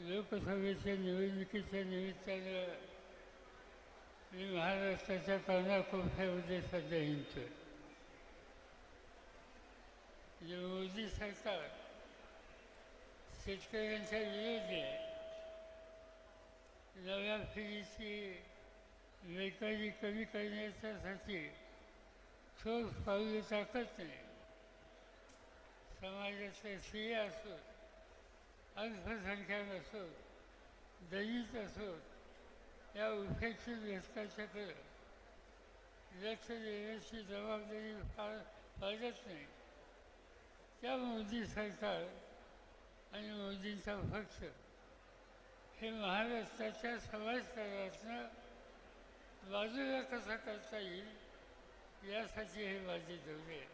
लोकसभेच्या निवडणुकीच्या निमित्तानं मी महाराष्ट्राच्या कानाकोपऱ्यामध्ये सध्या हिंडतोय जे मोदी सरकार शेतकऱ्यांच्या विरोधी आहे नव्या पिढीची बेकारी कमी करण्याच्यासाठी ठोस पावले टाकत नाही. समाजाचे स्त्रिया असो अल्पसंख्याक असोत दलित असोत या उपेक्षित घटकाच्याकडं लक्ष देण्याची जबाबदारी फार पडत नाही. त्या मोदी सरकार आणि मोदींचा पक्ष हे महाराष्ट्राच्या समाजकारणातनं बाजूला कसा करता येईल यासाठी हे माझे दौरे आहे.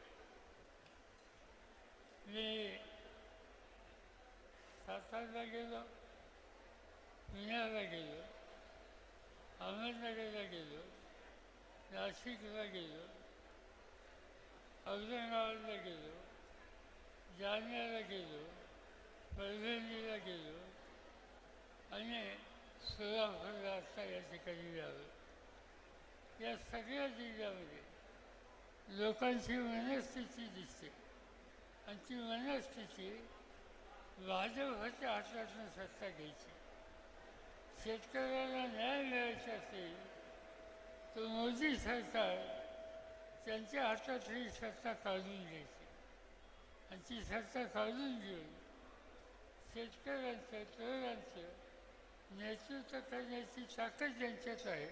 मी सातारला गेलो पुण्याला गेलो अहमदनगरला गेलो नाशिकला गेलो औरंगाबादला गेलो जालन्याला गेलो परभणीला गेलो आणि सोलापूरला आता या ठिकाणी जावं या सगळ्या जिल्ह्यामध्ये लोकांची मनस्थिती दिसते. आणि ती मनस्थिती वाजवच्या हातातून सत्ता घ्यायची. शेतकऱ्याला न्याय मिळायचा असेल तर मोदी सरकार त्यांच्या हातात ही सत्ता काढून घ्यायची. आणि ती सत्ता काढून घेऊन शेतकऱ्यांचं तरुणांचं नेतृत्व करण्याची ताकद ज्यांच्यात आहे.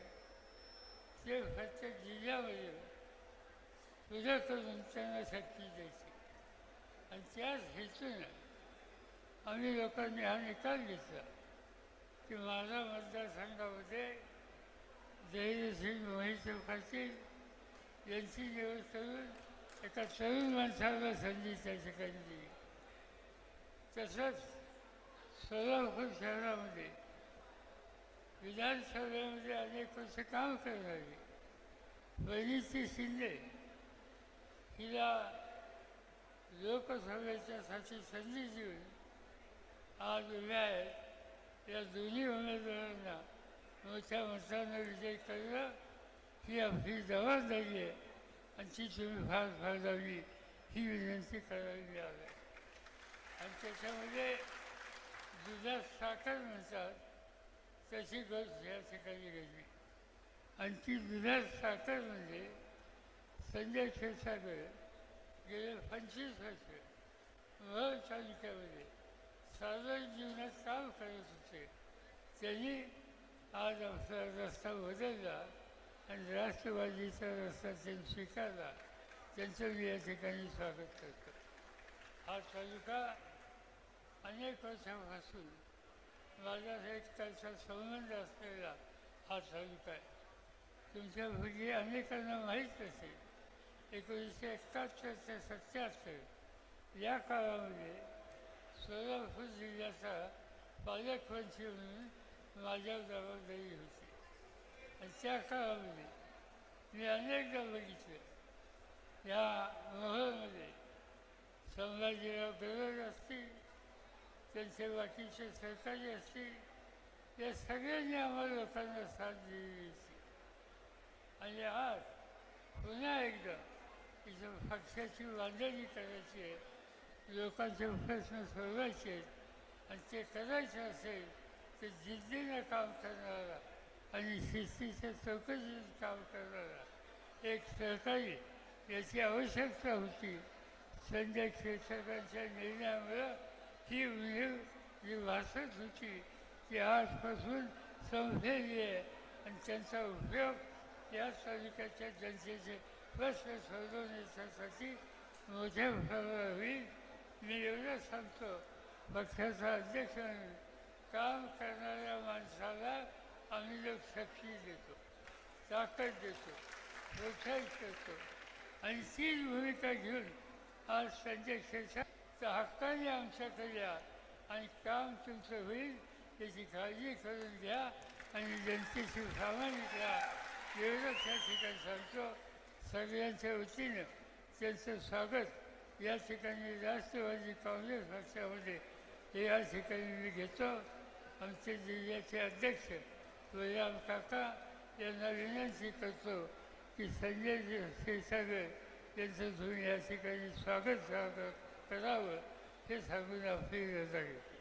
ते प्रत्येक जिल्ह्यामध्ये पुढं करून त्यांना शक्ती द्यायची. आणि त्याच हेतूनं आम्ही लोकांनी हा निकाल घेतला की माझा मतदारसंघामध्ये धैर्यसिंग मोहित पाटील यांची निवड करून एका तरुण माणसाला संधी त्या ठिकाणी दिली. तसंच सोलापूर शहरामध्ये विधानसभेमध्ये अनेक वर्ष काम करणारी वनिती शिंदे हिला लोकसभेच्यासाठी संधी देऊन आज उभ्या आहेत या दोन्ही उमेदवारांना मोठ्या मतानं विजय करणं ही आपली जबाबदारी आहे. आणि ती तुम्ही फार फारदावी ही विनंती करावी मिळाली आणि त्याच्यामध्ये दुधात साखर म्हणतात तशी गोष्ट या ठिकाणी घडली. आणि ती दुधात साखर म्हणजे संजय क्षीरसागर गेले पंचवीस वर्ष व तालुक्यामध्ये साधारण जीवनात काम करत होते. त्यांनी आज आपला रस्ता बदलला आणि राष्ट्रवादीचा रस्ता त्यांनी स्वीकारला. त्यांचं मी या ठिकाणी स्वागत करतो. हा तालुका अनेक वर्षापासून माझा एक त्याचा संबंध असलेला हा तालुका आहे. तुमच्यापैकी अनेकांना माहीत असेल एकोणीसशे एकाहत्तर ते सत्याहत्तर या काळामध्ये सोलापूर जिल्ह्याचा पालकमंत्री म्हणून माझ्या जबाबदारी होती आणि त्या काळामध्ये मी अनेकदा बघितलं या मोहळमध्ये संभाजीराव गरज असतील त्यांचे बाकीचे सहकारी असतील या सगळ्यांनी आम्हाला लोकांना साथ दिली होती आणि आज पुन्हा एकदा इथं पक्षाची बांधणी करायची आहे लोकांचे प्रश्न सोडवायचे आहेत आणि ते करायचं असेल तर जिद्दीनं काम करणारा आणि शिस्तीच्या चौकशीचं काम करणारा एक सहकारी याची आवश्यकता होती. संजय क्षीरसागरांच्या निर्णयामुळं ही उणीव जी भासत होती ती आजपासून संपलेली आहे आणि त्यांचा उपयोग या तालुक्याच्या जनतेचे प्रश्न सोडवण्यासाठी मोठ्या प्रमाणात होईल. मी एवढं सांगतो पक्षाचा अध्यक्ष म्हणून काम करणाऱ्या माणसाला आम्ही लोक शक्ती देतो ताकद देतो प्रोत्साहित करतो आणि तीच भूमिका घेऊन आज संजय क्षीरसागर हक्काने आमच्याकडे या आणि काम तुमचं होईल त्याची काळजी करून घ्या आणि जनतेशी सामाजिक राहा एवढंच या ठिकाणी सांगतो. सगळ्यांच्या वतीनं त्यांचं स्वागत. या ठिकाणी राष्ट्रवादी काँग्रेस पक्षामध्ये हे या ठिकाणी मी घेतो. आमचे जिल्ह्याचे अध्यक्ष बलराम काका यांना विनंती करतो की संजय क्षीरसागर यांचं तुम्ही या ठिकाणी स्वागत स्वागत करावं हे सांगून आपली रजा घेतो